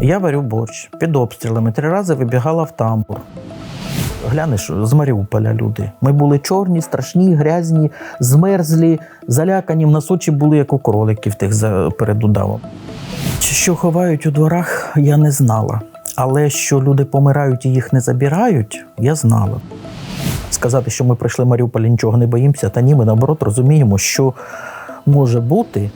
Я варю борщ під обстрілами. Три рази вибігала в тамбур. Глянеш, з Маріуполя люди. Ми були чорні, страшні, грязні, змерзлі, залякані. В нас очі були, як у кроликів тих перед удавом. Що ховають у дворах, я не знала. Але що люди помирають і їх не забирають, я знала. Сказати, що ми прийшли в Маріуполь нічого не боїмося, та ні, ми наоборот розуміємо, що може бути,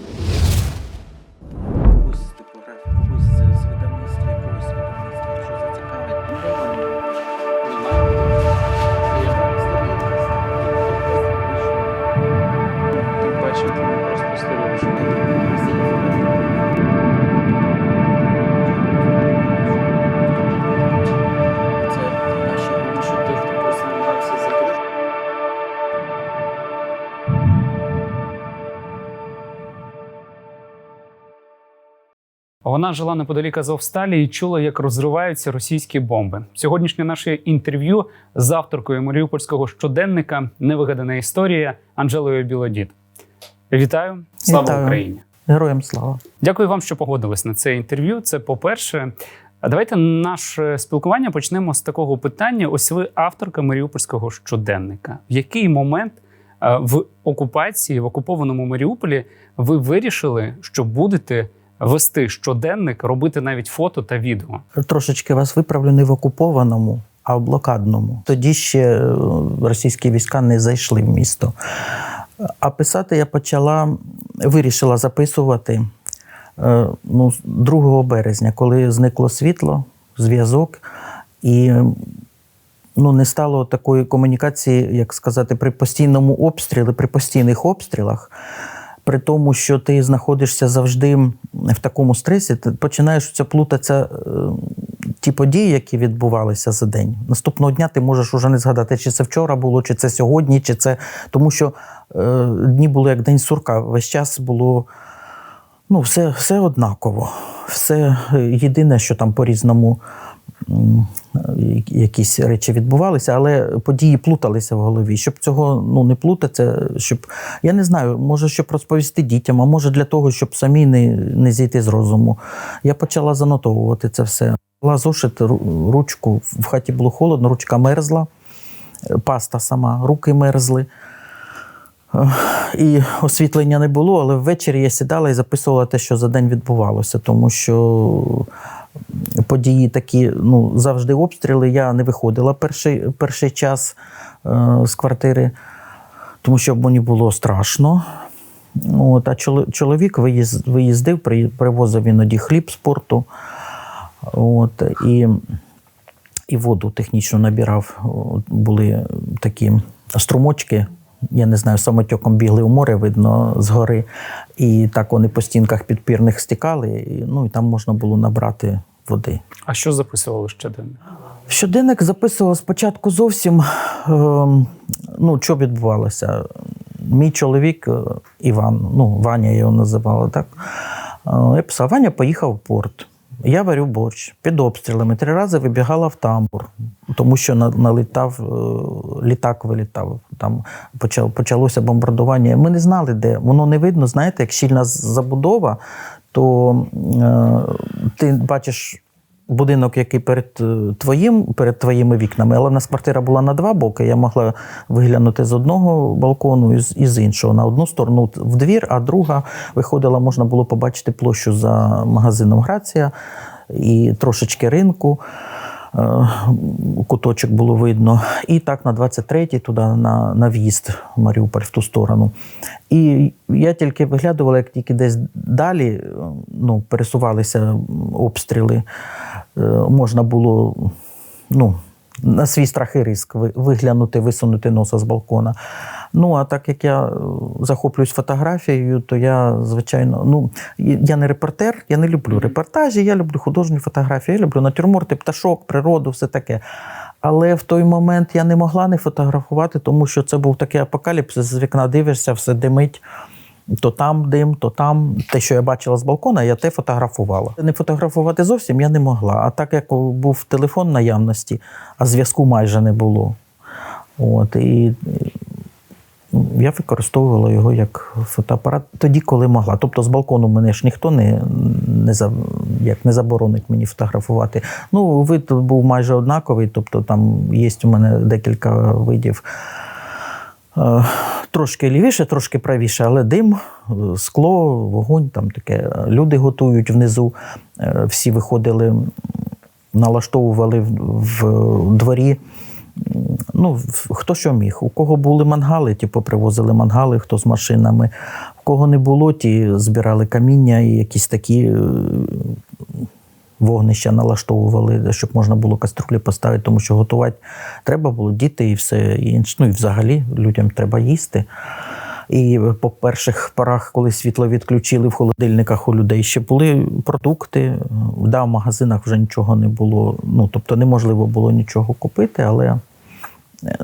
Вона жила неподалік Азовсталі і чула, як розриваються російські бомби. Сьогоднішнє наше інтерв'ю з авторкою маріупольського щоденника Невигадана історія Анжелою Білодід. Вітаю! Слава Вітаю. Україні! героям слава. Дякую вам, що погодились на це інтерв'ю. Це по-перше. А давайте наше спілкування почнемо з такого питання. Ось ви авторка Маріупольського щоденника. В який момент е, в окупації, в окупованому Маріуполі, ви вирішили, що будете вести щоденник, робити навіть фото та відео? Трошечки вас виправлю не в окупованому, а в блокадному. Тоді ще е, російські війська не зайшли в місто. А писати я почала, вирішила записувати е, ну, 2 березня, коли зникло світло, зв'язок, і ну, не стало такої комунікації, як сказати, при постійному обстрілі, при постійних обстрілах. При тому, що ти знаходишся завжди в такому стресі, ти починаєш це плутатися е, ті події, які відбувалися за день. Наступного дня ти можеш уже не згадати, чи це вчора було, чи це сьогодні, чи це. Тому що е, дні були як день сурка. Весь час було ну, все, все однаково. Все е, єдине, що там по-різному якісь речі відбувалися, але події плуталися в голові. Щоб цього ну, не плутатися, щоб я не знаю, може, щоб розповісти дітям, а може для того, щоб самі не, не зійти з розуму. Я почала занотовувати це все. Була зошит, ручку, в хаті було холодно, ручка мерзла, е, паста сама, руки мерзли. Е, І освітлення не було, але ввечері я сідала і записувала те, що за день відбувалося, тому що події такі, ну, завжди обстріли. Я не виходила перший, перший час е, з квартири, тому що мені було страшно. От, а чоловік виїз, виїздив, привозив іноді хліб з порту. От, і, і воду технічно набирав. Були такі струмочки. Я не знаю, самотьоком бігли у море, видно, згори. І так вони по стінках підпірних стікали, і, ну і там можна було набрати води. А що записували щоденник? Щоденник записував спочатку зовсім, ем, ну, що відбувалося. Мій чоловік е, Іван, ну, Ваня я його називала, так. е, Я писав, Ваня поїхав в порт. Я варю борщ під обстрілами. Три рази вибігала в тамбур, тому що на- налітав, е, літак вилітав. Там почалося бомбардування. Ми не знали, де. Воно не видно, знаєте, як щільна забудова, то е, ти бачиш будинок, який перед е, твоїм, перед твоїми вікнами, але в нас квартира була на два боки. Я могла виглянути з одного балкону і з, і з іншого. На одну сторону в двір, а друга виходила, можна було побачити площу за магазином Грація і трошечки ринку. Е, Куточок було видно. І так на 23-й туди на, на в'їзд в Маріуполь в ту сторону. І я тільки виглядувала, як тільки десь далі е, ну, пересувалися обстріли, можна було ну, на свій страх і риск виглянути, висунути носа з балкона. Ну, а так як я е, захоплююсь фотографією, то я, звичайно, ну, я не репортер, я не люблю репортажі, я люблю художні фотографії, я люблю натюрморти, пташок, природу, все таке. Але в той момент я не могла не фотографувати, тому що це був такий апокаліпсис. З вікна дивишся, все димить. То там дим, то там. Те, що я бачила з балкона, я те фотографувала. Не фотографувати зовсім я не могла. А так як був телефон наявності, а зв'язку майже не було. От, і я використовувала його як фотоапарат тоді, коли могла. Тобто з балкону мене ж ніхто не, не, за- як не заборонить мені фотографувати. Ну, вид був майже однаковий, тобто там є у мене декілька видів. Е, Трошки лівіше, трошки правіше, але дим, е, скло, вогонь, там таке. Люди готують внизу. Е, Всі виходили, налаштовували в, дворі. Ну, хто що міг. У кого були мангали, ті попривозили мангали, хто з машинами. У кого не було, ті збирали каміння і якісь такі вогнища налаштовували, щоб можна було каструлі поставити, тому що готувати треба було діти і все інше. Ну і взагалі людям треба їсти. І по перших порах, коли світло відключили в холодильниках у людей, ще були продукти. Да, в магазинах вже нічого не було. Ну тобто неможливо було нічого купити, але.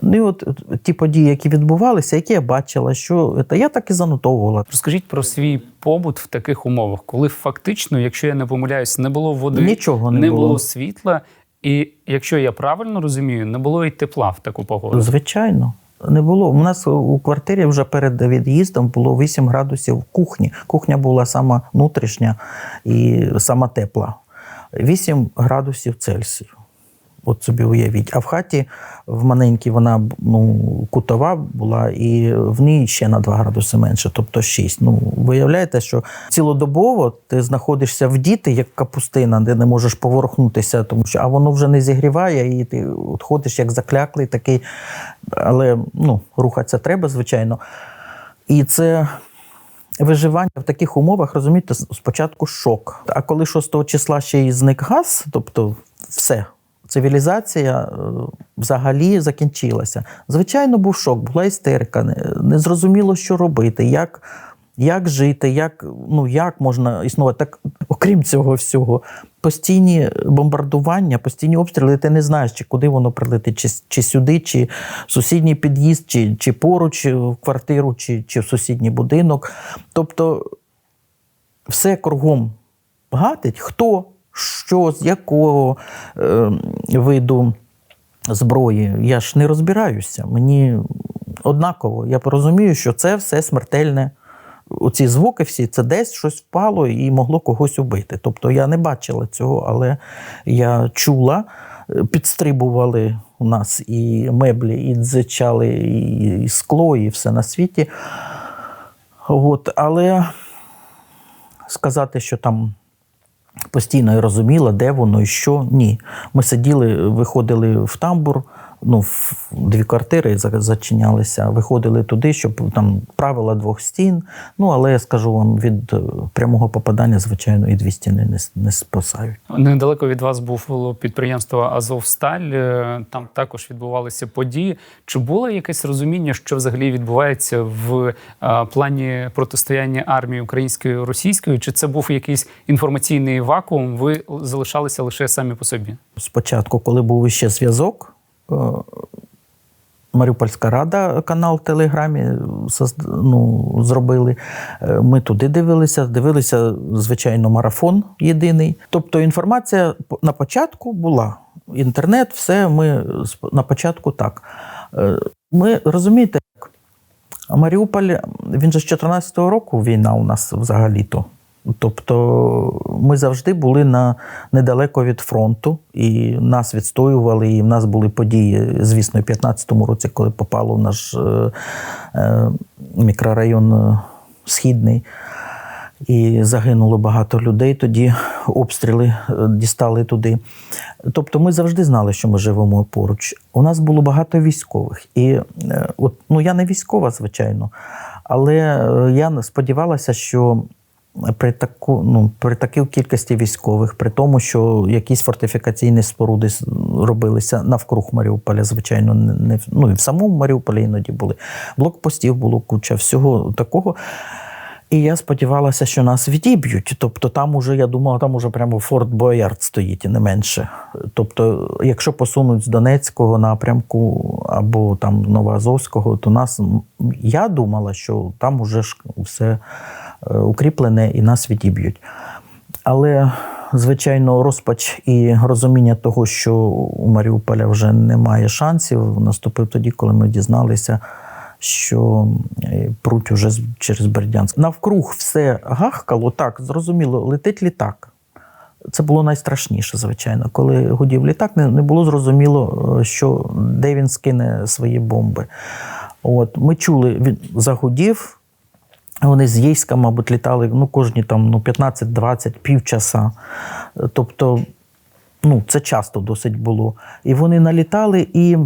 Ну, і от ті події, які відбувалися, які я бачила, що це, я так і занотовувала. Розкажіть про свій побут в таких умовах, коли фактично, якщо я не помиляюсь, не було води, Нічого не було. було. світла, і якщо я правильно розумію, не було і тепла в таку погоду. Звичайно, не було. У нас у квартирі вже перед від'їздом було 8 градусів в кухні. Кухня була сама внутрішня і сама тепла. 8 градусів Цельсію. От собі уявіть. А в хаті в маленькій вона ну, кутова була, і в ній ще на 2 градуси менше, тобто 6. Ну, виявляєте, що цілодобово ти знаходишся в діти, як капустина, де не можеш поворухнутися, тому що а воно вже не зігріває, і ти от ходиш як закляклий такий. Але ну, рухатися треба, звичайно. І це виживання в таких умовах, розумієте, спочатку шок. А коли 6 числа ще й зник газ, тобто все. Цивілізація е, взагалі закінчилася. Звичайно, був шок, була істерика, не, зрозуміло, що робити, як, як жити, як, ну, як можна існувати. Так, окрім цього всього, постійні бомбардування, постійні обстріли, ти не знаєш, чи куди воно прилетить, чи, чи сюди, чи в сусідній під'їзд, чи, чи поруч в квартиру, чи, чи в сусідній будинок. Тобто все кругом гатить, хто, що, з якого е, виду зброї. Я ж не розбираюся. Мені однаково. Я порозумію, що це все смертельне. Оці звуки всі, це десь щось впало і могло когось убити. Тобто я не бачила цього, але я чула, підстрибували у нас і меблі, і дзичали, і скло, і все на світі. От, але сказати, що там постійно розуміла, де воно і що. Ні. Ми сиділи, виходили в тамбур, ну, в дві квартири зачинялися, виходили туди, щоб там правила двох стін. Ну, але я скажу вам, від е, прямого попадання, звичайно, і дві стіни не, не спасають. Недалеко від вас було підприємство Азовсталь. е, Там також відбувалися події. Чи було якесь розуміння, що взагалі відбувається в е, плані протистояння армії української російської? Чи це був якийсь інформаційний вакуум? Ви залишалися лише самі по собі? Спочатку, коли був ще зв'язок, Маріупольська рада, канал в Телеграмі ну, зробили. Е, Ми туди дивилися, дивилися, звичайно, марафон єдиний. Тобто інформація на початку була. Інтернет, все ми на початку так. Е, Ми розумієте, Маріуполь, він же з 14-го року війна у нас взагалі-то. Тобто ми завжди були на недалеко від фронту, і нас відстоювали, і в нас були події, звісно, в 15-му році, коли попало в наш е, е, мікрорайон е, Східний. І загинуло багато людей. Тоді обстріли е, дістали туди. Тобто ми завжди знали, що ми живемо поруч. У нас було багато військових. І е, от, ну, я не військова, звичайно, але я сподівалася, що при таку, ну, при такій кількості військових, при тому, що якісь фортифікаційні споруди робилися навкруг Маріуполя, звичайно, не, ну, і в самому Маріуполі іноді були. Блокпостів було куча, всього такого. І я сподівалася, що нас відіб'ють. Тобто там уже, я думала, там уже прямо Форт Боярд стоїть і не менше. Тобто, якщо посунуть з Донецького напрямку або там Новоазовського, то нас я думала, що там уже ж все укріплене і нас відіб'ють. Але, звичайно, розпач і розуміння того, що у Маріуполя вже немає шансів, наступив тоді, коли ми дізналися, що е, пруть уже через Бердянськ. Навкруг все гахкало, так, зрозуміло, летить літак. Це було найстрашніше, звичайно. Коли гудів літак, не, не було зрозуміло, е, що, де він скине свої бомби. От, ми чули, він загудів. Вони з Єйська, мабуть, літали ну, кожні там, ну, 15-20, півчаса. Тобто, ну, це часто досить було. І вони налітали і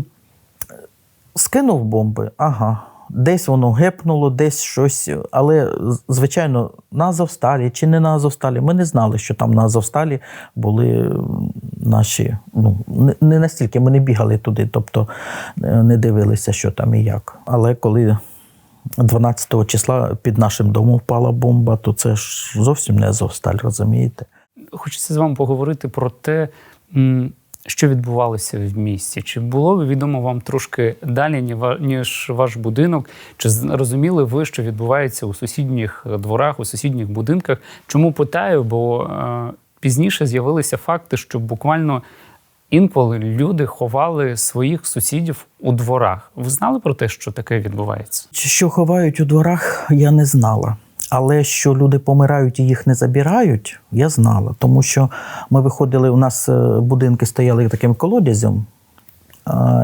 скинув бомби, ага. Десь воно гепнуло, десь щось. Але, звичайно, на Азовсталі чи не на Азовсталі, ми не знали, що там на Азовсталі були наші. Ну, не- не настільки ми не бігали туди, тобто е, не дивилися, що там і як. Але коли 12 числа під нашим домом впала бомба, то це ж зовсім не Азовсталь, розумієте? Хочеться з вами поговорити про те, що відбувалося в місті. Чи було відомо вам трошки далі, ні ніж ваш будинок? Чи з- розуміли ви, що відбувається у сусідніх дворах, у сусідніх будинках? Чому питаю? Бо е, пізніше з'явилися факти, що буквально інколи люди ховали своїх сусідів у дворах. Ви знали про те, що таке відбувається? Що ховають у дворах, я не знала. Але що люди помирають і їх не забирають, я знала. Тому що ми виходили, у нас е, будинки стояли таким колодязем,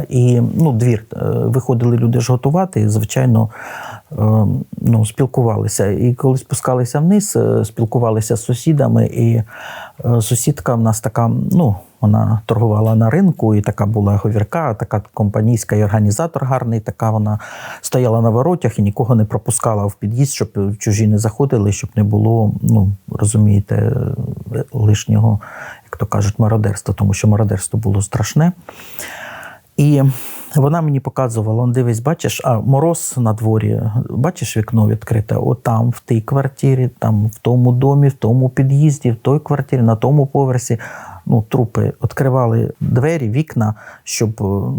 і ну, двір е, виходили люди ж готувати, і, звичайно, е, ну, спілкувалися. І коли спускалися вниз, е, спілкувалися з сусідами, і е, сусідка в нас така, ну, вона торгувала на ринку, і така була говірка, така компанійська і організатор гарний. Така вона стояла на воротях і нікого не пропускала в під'їзд, щоб чужі не заходили, щоб не було, ну розумієте, лишнього, як то кажуть, мародерства, тому що мародерство було страшне. І вона мені показувала: он дивись, бачиш, а мороз на дворі, бачиш вікно відкрите, отам, в тій квартирі, там, в тому домі, в тому під'їзді, в той квартирі, на тому поверсі. Ну, трупи відкривали двері, вікна, щоб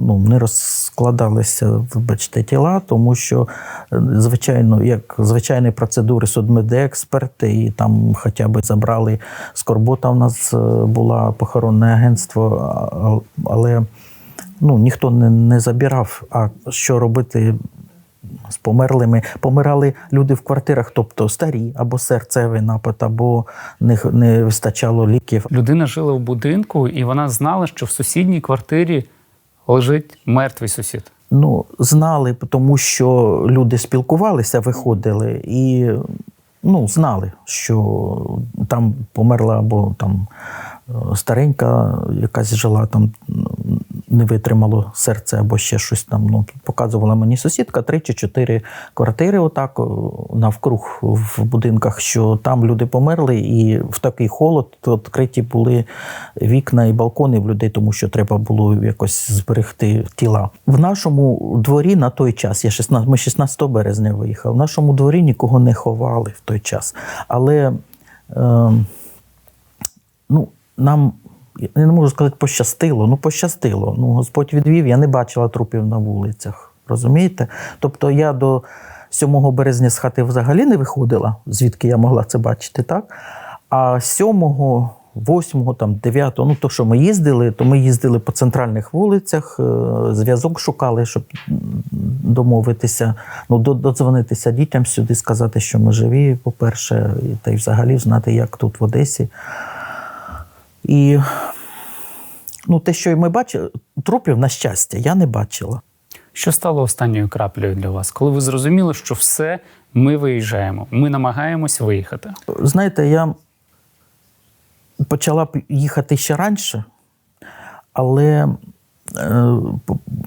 ну, не розкладалися, вибачте, тіла, тому що, е, звичайно, як звичайні процедури судмедексперти, і там хоча б забрали скорбота. У нас е, була похоронне агентство, але ну, ніхто не, не забирав. А що робити з померлими? Помирали люди в квартирах, тобто старі, або серцевий напад, або не, не вистачало ліків. Людина жила в будинку, і вона знала, що в сусідній квартирі лежить мертвий сусід. Ну, знали, тому що люди спілкувалися, виходили і ну, знали, що там померла або там старенька якась жила, там не витримало серце або ще щось там. Ну, показувала мені сусідка три чи чотири квартири, отак навкруг в будинках, що там люди померли, і в такий холод відкриті були вікна і балкони в людей, тому що треба було якось зберегти тіла. В нашому дворі на той час, я 16, ми 16 березня виїхали, в нашому дворі нікого не ховали в той час. Але е, ну, нам. Я не можу сказати, пощастило. Ну, пощастило. Ну, Господь відвів, я не бачила трупів на вулицях. Розумієте? Тобто я до 7 березня з хати взагалі не виходила, звідки я могла це бачити, так? А 7, 8, там, 9, ну то, що ми їздили, то ми їздили по центральних вулицях, е, зв'язок шукали, щоб домовитися, ну, додзвонитися дітям сюди, сказати, що ми живі, по-перше, та й взагалі знати, як тут в Одесі. І ну, те, що ми бачили, трупів, на щастя, я не бачила. Що стало останньою краплею для вас, коли ви зрозуміли, що все, ми виїжджаємо, ми намагаємось виїхати? Знаєте, я почала б їхати ще раніше, але е,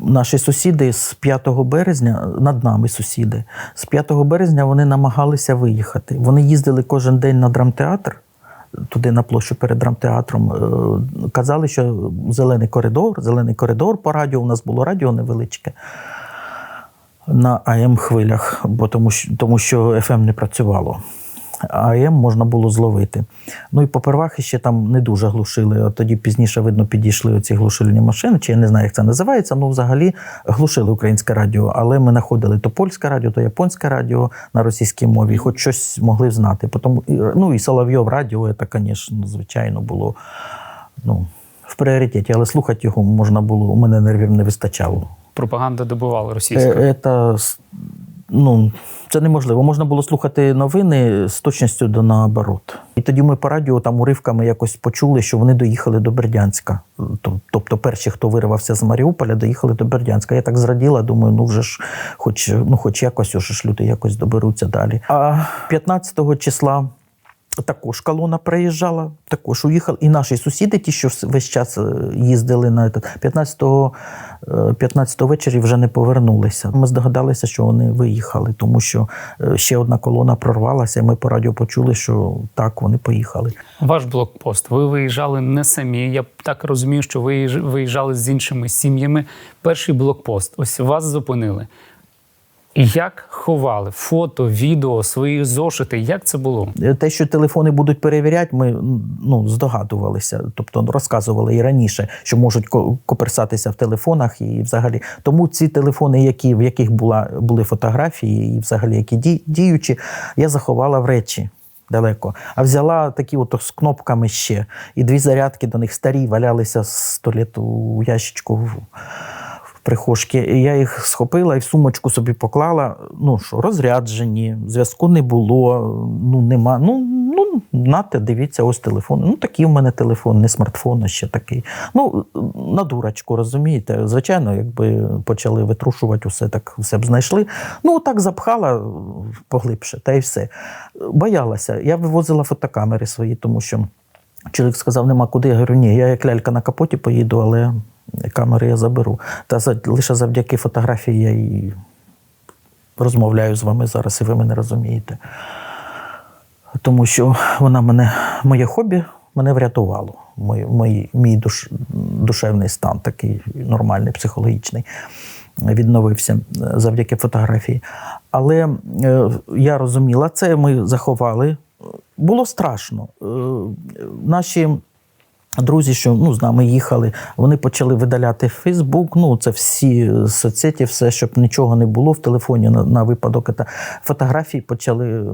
наші сусіди з 5 березня, над нами сусіди, з 5 березня вони намагалися виїхати. Вони їздили кожен день на драмтеатр. Туди на площу перед драмтеатром Е, казали, що зелений коридор, зелений коридор по радіо. У нас було радіо невеличке на АМ хвилях, бо тому, тому що ФМ не працювало. АМ можна було зловити. Ну і попервах ще там не дуже глушили. А тоді пізніше, видно, підійшли оці глушильні машини, чи я не знаю, як це називається. Ну, взагалі глушили українське радіо, але ми знаходили то польське радіо, то японське радіо на російській мові, хоч щось могли знати. Потім, ну і Соловйов радіо, це, звісно, звичайно, було ну, в пріоритеті, але слухати його можна було, у мене нервів не вистачало. пропаганда добувала російська? Е, Це, с- ну, це неможливо. Можна було слухати новини з точністю до наоборот. І тоді ми по радіо там уривками якось почули, що вони доїхали до Бердянська. Тобто перші, хто вирвався з Маріуполя, доїхали до Бердянська. Я так зраділа, думаю, ну вже ж хоч, ну, хоч якось, уже ж люди якось доберуться далі. А 15 числа. Також колона приїжджала, також уїхали. І наші сусіди, ті, що весь час е, їздили на 15-го, е, 15 ввечері вже не повернулися. Ми здогадалися, що вони виїхали, тому що е, ще одна колона прорвалася, і ми по радіо почули, що так, вони поїхали. Ваш блокпост. Ви виїжджали не самі. Я так розумію, що ви виїжджали з іншими сім'ями. Перший блокпост. Ось вас зупинили. Як ховали фото, відео, свої зошити? Як це було? Е, Те, що телефони будуть перевіряти, ми ну, здогадувалися, тобто розказували і раніше, що можуть ко- коперсатися в телефонах і взагалі. Тому ці телефони, які, в яких була, були фотографії, і взагалі які ді- діючі, я заховала в речі. Далеко. А взяла такі от з кнопками ще. І дві зарядки до них старі валялися з століту у ящичку в. І я їх схопила і в сумочку собі поклала. Ну що, розряджені, зв'язку не було, ну нема. Ну, ну нате, дивіться, ось телефон. Ну, такий в мене телефон, не смартфон, а ще такий. Ну, на дурочку, розумієте? Звичайно, якби почали витрушувати усе, так все б знайшли. Ну, так запхала поглибше, та й все. Боялася. Я вивозила фотокамери свої, тому що. Чоловік сказав, нема куди. Я говорю, ні, я як лялька на капоті поїду, але камери я заберу. Та лише завдяки фотографії я і розмовляю з вами зараз, і ви мене розумієте. Тому що вона мене, моє хобі мене врятувало. Мій, мій, мій душ, душевний стан такий нормальний, психологічний. Відновився е, завдяки фотографії. Але е, я розуміла це, ми заховали. Було страшно. Е, наші друзі, що ну, з нами їхали, вони почали видаляти Фейсбук. Ну, це всі соцсеті, все, щоб нічого не було в телефоні на, на випадок. Та фотографії почали.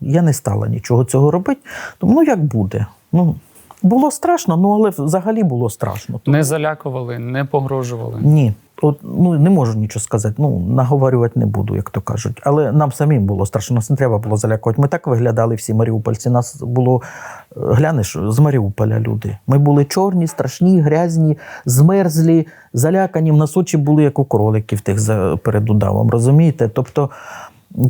Я не стала нічого цього робити. Тому ну як буде? Ну, було страшно, ну але взагалі було страшно. Не залякували, не погрожували. Ні. От, ну, не можу нічого сказати. Ну, наговорювати не буду, як то кажуть. Але нам самим було страшно, нас не треба було залякувати. Ми так виглядали всі маріупольці. Нас було, е, глянеш, з Маріуполя люди. Ми були чорні, страшні, грязні, змерзлі, залякані. В нас очі були, як у кроликів тих за перед удавом. Розумієте? Тобто,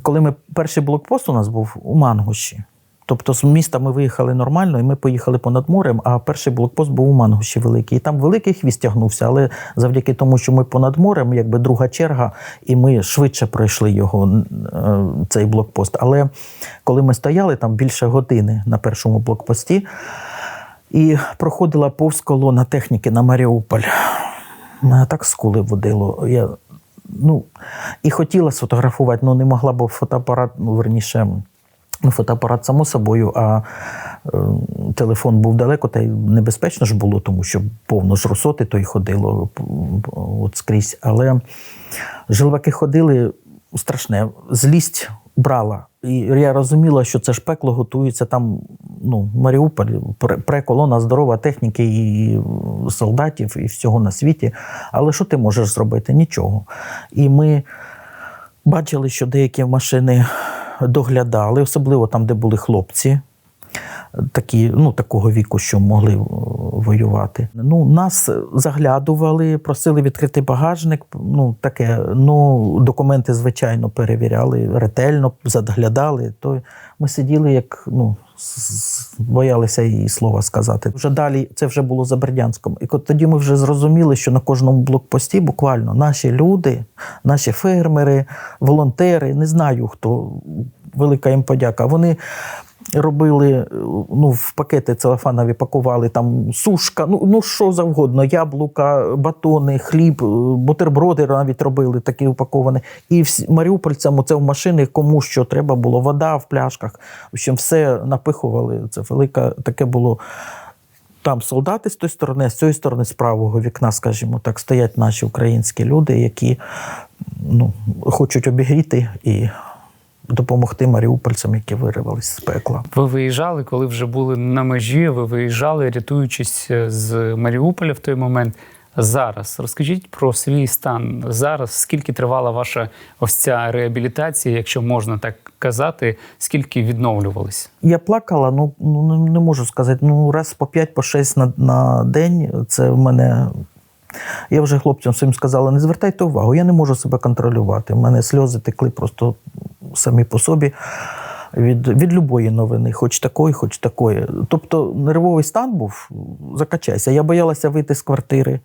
коли ми перший блокпост у нас був у Мангуші. Тобто з міста ми виїхали нормально, і ми поїхали понад морем, а перший блокпост був у Мангуші великий. І там великий хвіст тягнувся, але завдяки тому, що ми понад морем, якби друга черга, і ми швидше пройшли його, е, цей блокпост. Але коли ми стояли там більше години на першому блокпості, і проходила повз колона техніки на Маріуполь. Мене так скули водило. Я, ну, і хотіла сфотографувати, але не могла, бо фотоапарат, ну, верніше, ну, фотоапарат само собою, а е, телефон був далеко, та й небезпечно ж було, тому що повно ж русоти то й ходило от скрізь. Але жилваки ходили страшне, злість брала. І я розуміла, що це ж пекло готується там, ну, Маріуполь, преколона здорова техніки і солдатів, і всього на світі. Але що ти можеш зробити? Нічого. І ми бачили, що деякі машини доглядали, особливо там, де були хлопці. Такі, ну, такого віку, що могли е, воювати. Ну, нас заглядували, просили відкрити багажник. Ну, таке, ну, документи, звичайно, перевіряли ретельно, заглядали. То ми сиділи, як ну, боялися її слова сказати. Вже далі це вже було за Бердянськом. І от тоді ми вже зрозуміли, що на кожному блокпості буквально наші люди, наші фермери, волонтери, не знаю хто, велика їм подяка. Вони робили ну, в пакети целофанові пакували там сушка, ну, ну що завгодно, яблука, батони, хліб, е, бутерброди навіть робили такі упаковані. І всі, маріупольцям це в машини, кому що треба було, вода в пляшках. В общем, все напихували. Це велике таке було. Там солдати з тої сторони, з цієї сторони, з правого вікна, скажімо так, стоять наші українські люди, які ну, хочуть обігріти і допомогти маріупольцям, які виривались з пекла. Ви виїжджали, коли вже були на межі. Ви виїжджали, рятуючись е, з Маріуполя в той момент. зараз. Розкажіть про свій стан зараз. Скільки тривала ваша ось ця реабілітація, якщо можна так казати, скільки відновлювались? Я плакала, ну, ну не- можу сказати. Ну, раз по 5 по 6 на, на день. Це в мене. Я вже хлопцям своїм сказала, не звертайте увагу, я не можу себе контролювати. У мене сльози текли просто самі по собі від, від любої новини, хоч такої, хоч такої. Тобто нервовий стан був, закачайся. Я боялася вийти з квартири.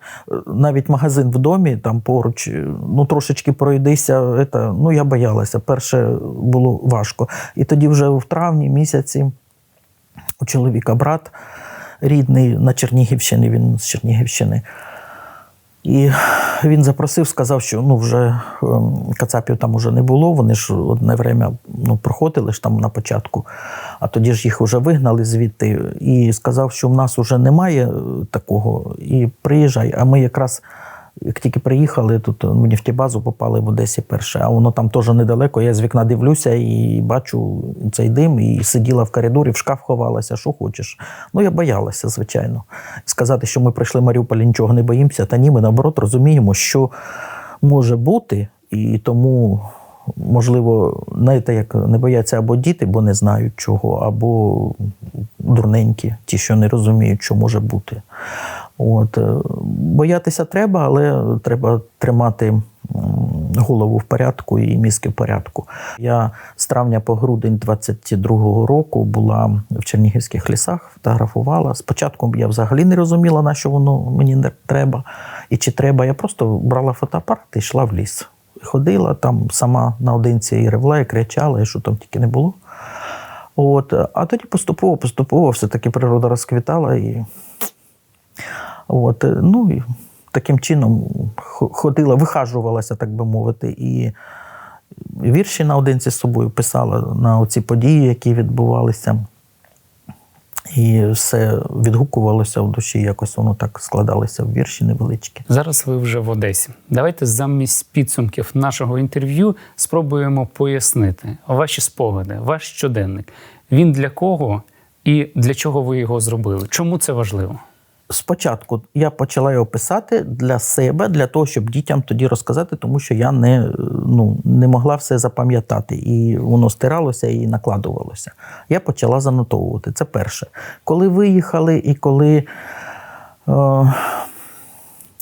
Навіть магазин в домі, там поруч, ну трошечки пройдися. Это, ну я боялася. Перше було важко. І тоді вже в травні місяці у чоловіка брат рідний на Чернігівщині, він з Чернігівщини. І він запросив, сказав, що ну вже ем, кацапів там уже не було. Вони ж одне время ну, проходили ж там на початку, а тоді ж їх вже вигнали звідти. І сказав, що в нас вже немає е, такого. І приїжджай. А ми якраз. Як тільки приїхали, тут в нефтебазу попали в Одесі перше, а воно там теж недалеко. Я з вікна дивлюся і бачу цей дим, і сиділа в коридорі, в шкаф ховалася, що хочеш. Ну, я боялася, звичайно. Сказати, що ми прийшли в Маріуполі, нічого не боїмося, та ні, ми наоборот розуміємо, що може бути, і тому, можливо, знаєте, як не бояться або діти, бо не знають чого, або дурненькі, ті, що не розуміють, що може бути. От, е, боятися треба, але треба тримати голову в порядку і мізки в порядку. Я з травня по грудень 22-го року була в Чернігівських лісах, фотографувала. Спочатку я взагалі не розуміла, на що воно мені не треба і чи треба. Я просто брала фотоапарат і йшла в ліс. Ходила там сама наодинці і ревла, і кричала, і що там тільки не було. От, а тоді поступово, поступово все-таки природа розквітала і От, е, ну і таким чином ходила, вихажувалася, так би мовити, і вірші наодинці з собою писала на оці події, які відбувалися. І все відгукувалося в душі, якось воно так складалося в вірші невеличкі. Зараз ви вже в Одесі. Давайте замість підсумків нашого інтерв'ю спробуємо пояснити ваші спогади, ваш щоденник. Він для кого і для чого ви його зробили? Чому це важливо? Спочатку я почала його писати для себе, для того, щоб дітям тоді розказати, тому що я не, ну, не могла все запам'ятати, і воно стиралося і накладувалося. Я почала занотовувати. Це перше. Коли виїхали, і коли е,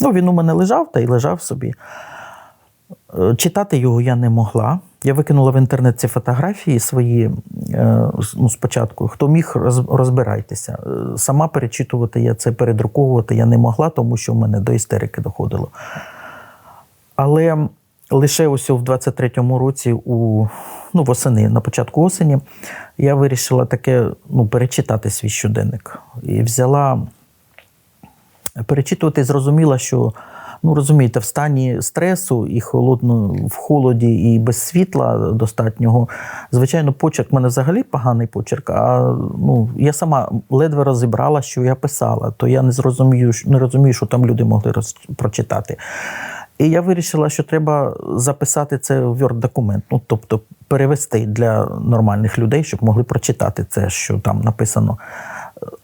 ну, він у мене лежав та й лежав собі. Е, Читати його я не могла. Я викинула в інтернет ці фотографії свої е, ну, спочатку. Хто міг, розбирайтеся. Е, Сама перечитувати я це передруковувати я не могла, тому що в мене до істерики доходило. Але лише ось в 23-му році, у, ну, восени, на початку осені, я вирішила таке ну, перечитати свій щоденник. І взяла перечитувати і зрозуміла, що ну розумієте, в стані стресу і холодно, в холоді, і без світла достатнього. Звичайно, почерк в мене взагалі поганий почерк. А ну я сама ледве розібрала, що я писала, то я не зрозумію, не розумію, що там люди могли роз, прочитати. І я вирішила, що треба записати це в Word-документ, ну тобто перевести для нормальних людей, щоб могли прочитати це, що там написано.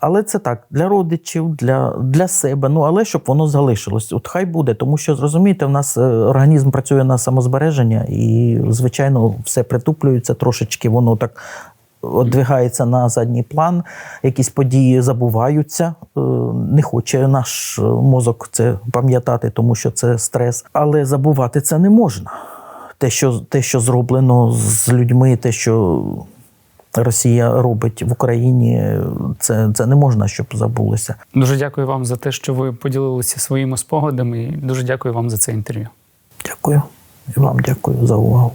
Але це так, для родичів, для, для себе, ну але щоб воно залишилось. От хай буде, тому що зрозумієте, в нас е, організм працює на самозбереження, і, звичайно, все притуплюється трошечки, воно так одвигається на задній план, якісь події забуваються. е, Не хоче наш мозок це пам'ятати, тому що це стрес. Але забувати це не можна. Те, що, те, що зроблено з людьми, те, що Росія робить в Україні, це, це не можна, щоб забулося. Дуже дякую вам за те, що ви поділилися своїми спогадами. і Дуже дякую вам за це інтерв'ю. Дякую. І вам дякую за увагу.